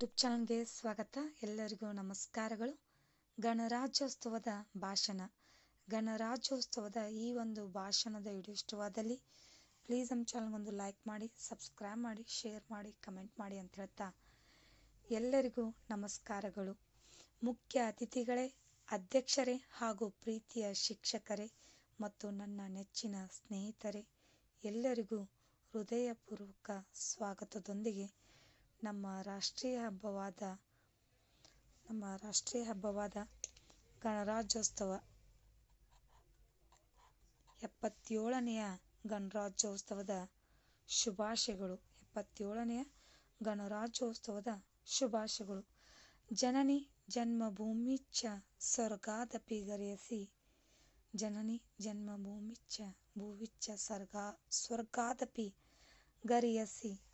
YouTube ಚಾನಲ್ಗೆ ಸ್ವಾಗತ. ಎಲ್ಲರಿಗೂ ನಮಸ್ಕಾರಗಳು. ಗಣರಾಜ್ಯೋತ್ಸವದ ಭಾಷಣ. ಗಣರಾಜ್ಯೋತ್ಸವದ ಈ ಒಂದು ಭಾಷಣದ ವಿಡಿಯೋ ಇಷ್ಟವಾದಲ್ಲಿ ಪ್ಲೀಸ್ ನಮ್ಮ ಚಾನಲ್ಗೊಂದು ಲೈಕ್ ಮಾಡಿ, ಸಬ್ಸ್ಕ್ರೈಬ್ ಮಾಡಿ, ಶೇರ್ ಮಾಡಿ, ಕಮೆಂಟ್ ಮಾಡಿ ಅಂತ ಹೇಳ್ತಾ ಎಲ್ಲರಿಗೂ ನಮಸ್ಕಾರಗಳು. ಮುಖ್ಯ ಅತಿಥಿಗಳೇ, ಅಧ್ಯಕ್ಷರೇ ಹಾಗೂ ಪ್ರೀತಿಯ ಶಿಕ್ಷಕರೇ ಮತ್ತು ನನ್ನ ನೆಚ್ಚಿನ ಸ್ನೇಹಿತರೇ, ಎಲ್ಲರಿಗೂ ಹೃದಯಪೂರ್ವಕ ಸ್ವಾಗತದೊಂದಿಗೆ ನಮ್ಮ ರಾಷ್ಟ್ರೀಯ ಹಬ್ಬವಾದ, ನಮ್ಮ ರಾಷ್ಟ್ರೀಯ ಹಬ್ಬವಾದ ಗಣರಾಜ್ಯೋತ್ಸವ. ಎಪ್ಪತ್ತೇಳನೆಯ ಗಣರಾಜ್ಯೋತ್ಸವದ ಶುಭಾಶಯಗಳು. ಎಪ್ಪತ್ತೇಳನೆಯ ಗಣರಾಜ್ಯೋತ್ಸವದ ಶುಭಾಶಯಗಳು. ಜನನಿ ಜನ್ಮಭೂಮಿಚ್ಚ ಸ್ವರ್ಗಾದಪಿ ಗರಿಯಸಿ ಜನನಿ ಜನ್ಮಭೂಮಿಚ್ಚ ಭೂವಿಚ್ಚ ಸ್ವರ್ಗ ಸ್ವರ್ಗಾದಪಿ ಗರಿಯಸಿ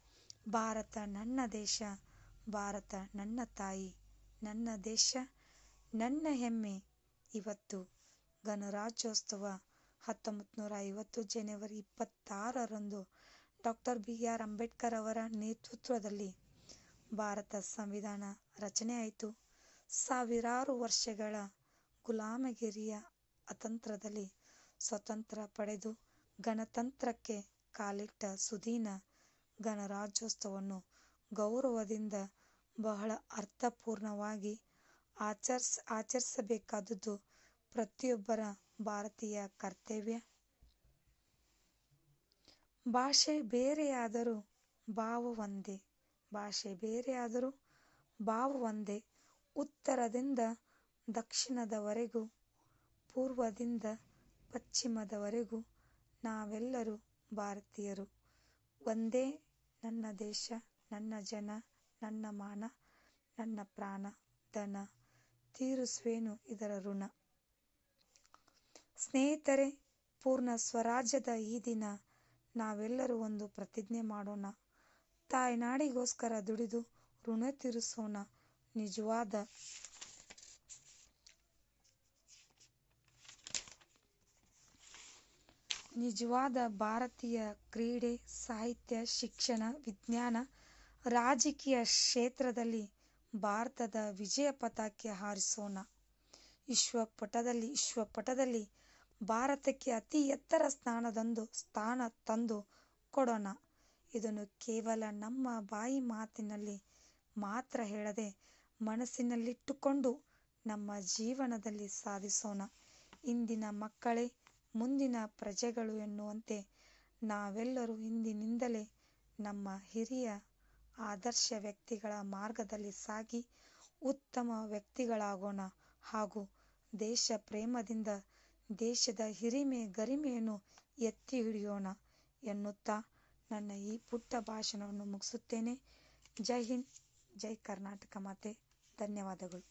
ಭಾರತ ನನ್ನ ದೇಶ, ಭಾರತ ನನ್ನ ತಾಯಿ, ನನ್ನ ದೇಶ, ನನ್ನ ಹೆಮ್ಮೆ. ಇವತ್ತು ಗಣರಾಜ್ಯೋತ್ಸವ ಹತ್ತೊಂಬತ್ತು ನೂರ ಐವತ್ತು ಜನವರಿ ಇಪ್ಪತ್ತಾರರಂದು ಡಾಕ್ಟರ್ ಬಿ ಆರ್ ಅಂಬೇಡ್ಕರ್ ಅವರ ನೇತೃತ್ವದಲ್ಲಿ ಭಾರತ ಸಂವಿಧಾನ ರಚನೆ ಆಯಿತು. ಸಾವಿರಾರು ವರ್ಷಗಳ ಗುಲಾಮಗಿರಿಯ ಅತಂತ್ರದಲ್ಲಿ ಸ್ವತಂತ್ರ ಪಡೆದು ಗಣತಂತ್ರಕ್ಕೆ ಕಾಲಿಟ್ಟ ಸುದೀನ ಗಣರಾಜ್ಯೋತ್ಸವವನ್ನು ಗೌರವದಿಂದ ಬಹಳ ಅರ್ಥಪೂರ್ಣವಾಗಿ ಆಚರ್ಸ್ ಆಚರಿಸಬೇಕಾದದ್ದು ಪ್ರತಿಯೊಬ್ಬರ ಭಾರತೀಯ ಕರ್ತವ್ಯ. ಭಾಷೆ ಬೇರೆಯಾದರೂ ಭಾವ ಒಂದೇ ಭಾಷೆ ಬೇರೆಯಾದರೂ ಭಾವ ಒಂದೇ ಉತ್ತರದಿಂದ ದಕ್ಷಿಣದವರೆಗೂ, ಪೂರ್ವದಿಂದ ಪಶ್ಚಿಮದವರೆಗೂ ನಾವೆಲ್ಲರೂ ಭಾರತೀಯರು. ಒಂದೇ ನನ್ನ ದೇಶ, ನನ್ನ ಜನ, ನನ್ನ ಮಾನ, ನನ್ನ ಪ್ರಾಣ, ಧನ ತೀರಿಸುವೇನು ಇದರ ಋಣ. ಸ್ನೇಹಿತರೆ, ಪೂರ್ಣ ಸ್ವರಾಜ್ಯದ ಈ ದಿನ ನಾವೆಲ್ಲರೂ ಒಂದು ಪ್ರತಿಜ್ಞೆ ಮಾಡೋಣ. ತಾಯ್ನಾಡಿಗೋಸ್ಕರ ದುಡಿದು ಋಣ ತೀರಿಸೋಣ. ನಿಜವಾದ ನಿಜವಾದ ಭಾರತೀಯ ಕ್ರೀಡೆ, ಸಾಹಿತ್ಯ, ಶಿಕ್ಷಣ, ವಿಜ್ಞಾನ, ರಾಜಕೀಯ ಕ್ಷೇತ್ರದಲ್ಲಿ ಭಾರತದ ವಿಜಯ ಪತಾಕೆ ಹಾರಿಸೋಣ. ವಿಶ್ವ ಪಟದಲ್ಲಿ ಭಾರತಕ್ಕೆ ಅತಿ ಎತ್ತರ ಸ್ಥಾನದೊಂದು ಸ್ಥಾನ ತಂದು ಕೊಡೋಣ. ಇದನ್ನು ಕೇವಲ ನಮ್ಮ ಬಾಯಿ ಮಾತಿನಲ್ಲಿ ಮಾತ್ರ ಹೇಳದೆ ಮನಸ್ಸಿನಲ್ಲಿಟ್ಟುಕೊಂಡು ನಮ್ಮ ಜೀವನದಲ್ಲಿ ಸಾಧಿಸೋಣ. ಇಂದಿನ ಮಕ್ಕಳೇ ಮುಂದಿನ ಪ್ರಜೆಗಳು ಎನ್ನುವಂತೆ ನಾವೆಲ್ಲರೂ ಇಂದಿನಿಂದಲೇ ನಮ್ಮ ಹಿರಿಯ ಆದರ್ಶ ವ್ಯಕ್ತಿಗಳ ಮಾರ್ಗದಲ್ಲಿ ಸಾಗಿ ಉತ್ತಮ ವ್ಯಕ್ತಿಗಳಾಗೋಣ ಹಾಗೂ ದೇಶ ಪ್ರೇಮದಿಂದ ದೇಶದ ಹಿರಿಮೆ ಗರಿಮೆಯನ್ನು ಎತ್ತಿ ಹಿಡಿಯೋಣ ಎನ್ನುತ್ತಾ ನನ್ನ ಈ ಪುಟ್ಟ ಭಾಷಣವನ್ನು ಮುಗಿಸುತ್ತೇನೆ. ಜೈ ಹಿಂದ್, ಜೈ ಕರ್ನಾಟಕ ಮಾತೆ. ಧನ್ಯವಾದಗಳು.